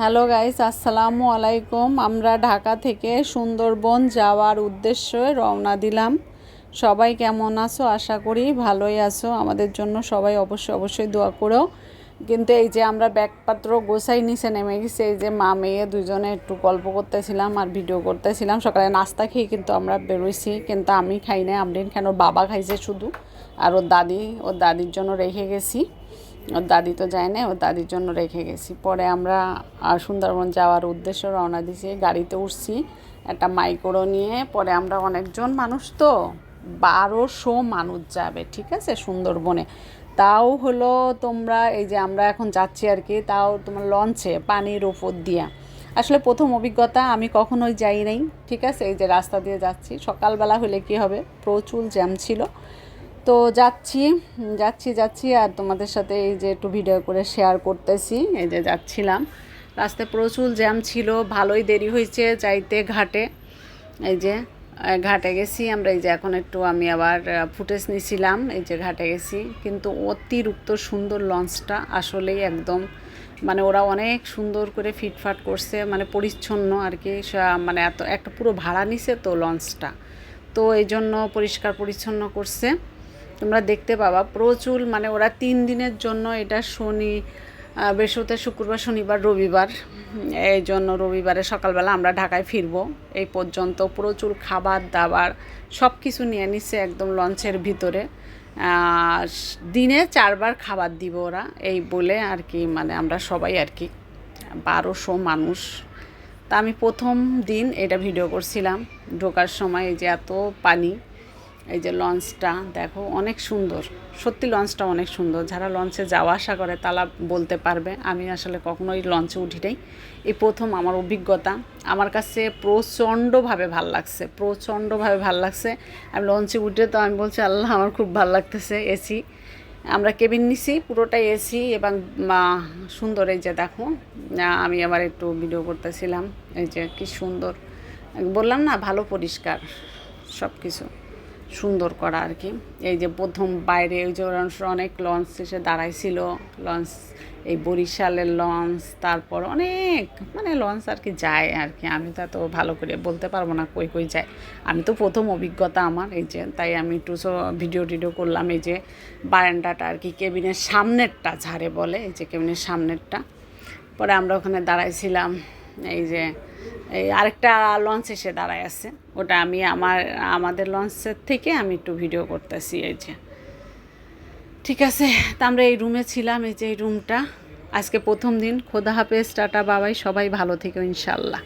Hello guys, আসসালামু আলাইকুম। আমরা ঢাকা থেকে সুন্দরবন যাওয়ার উদ্দেশ্যে রওনা দিলাম। সবাই কেমন আছো? আশা করি ভালোই আছো। আমাদের জন্য সবাই অবশ্যই অবশ্যই দোয়া করো। কিন্তু এই যে আমরা ব্যাগপত্র গোসাই নিচে নেমে গেছি, এই যে মা মেয়ে দুজনে একটু গল্প করতেছিলাম আর ভিডিও করতেছিলাম। সকালে নাস্তা খেয়ে কিন্তু আমরা বেরোইছি, কিন্তু আমি খাই না আমরিন কেন বাবা খাইছে শুধু। আর ওর দাদি, ওর দাদির জন্য রেখে গেছি। ওর দাদি তো যায় না ওর দাদির জন্য রেখে গেছি। পরে আমরা সুন্দরবন যাওয়ার উদ্দেশ্যে রওনা দিছি, গাড়িতে উঠছি, একটা মাইক্রো নিয়ে। পরে আমরা অনেকজন মানুষ তো, বারোশো মানুষ যাবে, ঠিক আছে, সুন্দরবনে। তাও হলো তোমরা, এই যে আমরা এখন যাচ্ছি আর কি, তাও তোমার লঞ্চে, পানির ওপর দিয়া। আসলে প্রথম অভিজ্ঞতা, আমি কখনোই যাই নাই, ঠিক আছে, এই যে রাস্তা দিয়ে যাচ্ছি। সকালবেলা হলে কি হবে, প্রচুর জ্যাম ছিল। তো যাচ্ছি যাচ্ছি যাচ্ছি আর তোমাদের সাথে এই যে একটু ভিডিও করে শেয়ার করতেছি, এই যে যাচ্ছিলাম। রাস্তায় প্রচুর জ্যাম ছিল, ভালোই দেরি হয়েছে যাইতে ঘাটে। এই যে ঘাটে গেছি আমরা, এই যে এখন একটু আমি আবার ফুটেজ নিছিলাম, এই যে ঘাটে গেছি। কিন্তু অতিরিক্ত সুন্দর লঞ্চটা আসলেই একদম মানে ওরা অনেক সুন্দর করে ফিটফাট করছে মানে পরিচ্ছন্ন আর কি মানে এত, একটা পুরো ভাড়া নিছে তো লঞ্চটা তো এই জন্য পরিষ্কার পরিচ্ছন্ন করছে। তোমরা দেখতে পাবা। প্রচুর মানে ওরা তিন দিনের জন্য এটা শনি আহ, বৃহস্পতিবার শুক্রবার শনিবার রবিবার এই জন্য রবিবারে সকালবেলা আমরা ঢাকায় ফিরবো। এই পর্যন্ত প্রচুর খাবার দাবার সব কিছু নিয়ে নিচ্ছে একদম লঞ্চের ভিতরে। দিনে চারবার খাবার দিব ওরা এই বলে আর কি মানে আমরা সবাই আর কি বারোশো মানুষ। তা আমি প্রথম দিন এটা ভিডিও করছিলাম ঢোকার সময় যে এত পানি এই যে লঞ্চটা, দেখো অনেক সুন্দর। সত্যি লঞ্চটা অনেক সুন্দর। যারা লঞ্চে যাওয়া আসা করে তারা বলতে পারবে, আমি আসলে কখনোই লঞ্চে উঠি নাই। এই প্রথম আমার অভিজ্ঞতা। আমার কাছে প্রচণ্ডভাবে ভালো লাগছে, প্রচণ্ডভাবে ভালো লাগছে। আমি লঞ্চে উঠে তো আমি বলছি, আল্লাহ, আমার খুব ভালো লাগতেছে এসি আমরা কেবিন নিছি, পুরোটাই এসি এবং সুন্দর এই যে দেখো আমি আবার একটু ভিডিও করতেছিলাম, এই যে কি সুন্দর। বললাম না, ভালো পরিষ্কার সব কিছু সুন্দর করা আর কি। এই যে প্রথম বাইরে ওই যে অনেক লঞ্চ এসে দাঁড়াইছিল। লঞ্চ এই বরিশালের লঞ্চ তারপর অনেক মানে লঞ্চ আর কি যায় আর কি। আমি তো এত ভালো করে বলতে পারব না কই কই যায়। আমি তো প্রথম অভিজ্ঞতা আমার এই যে, তাই আমি একটু ভিডিও টিডিও করলাম এই যে বারান্দাটা আর কি, কেবিনের সামনেরটা ঝাড়ে বলে, এই যে কেবিনের সামনেরটা। পরে আমরা ওখানে দাঁড়াইছিলাম। এই যে, এই আরেকটা লঞ্চ এসে দাঁড়ায় আছে। ওটা আমি আমার, আমাদের লঞ্চের থেকে আমি একটু ভিডিও করতেছি, এই যে। ঠিক আছে, তা আমরা এই রুমে ছিলাম, এই যে এই রুমটা আজকে প্রথম দিন। খোদা হাফেজ, টাটা, বাবাই, সবাই ভালো থেকে ইনশাল্লাহ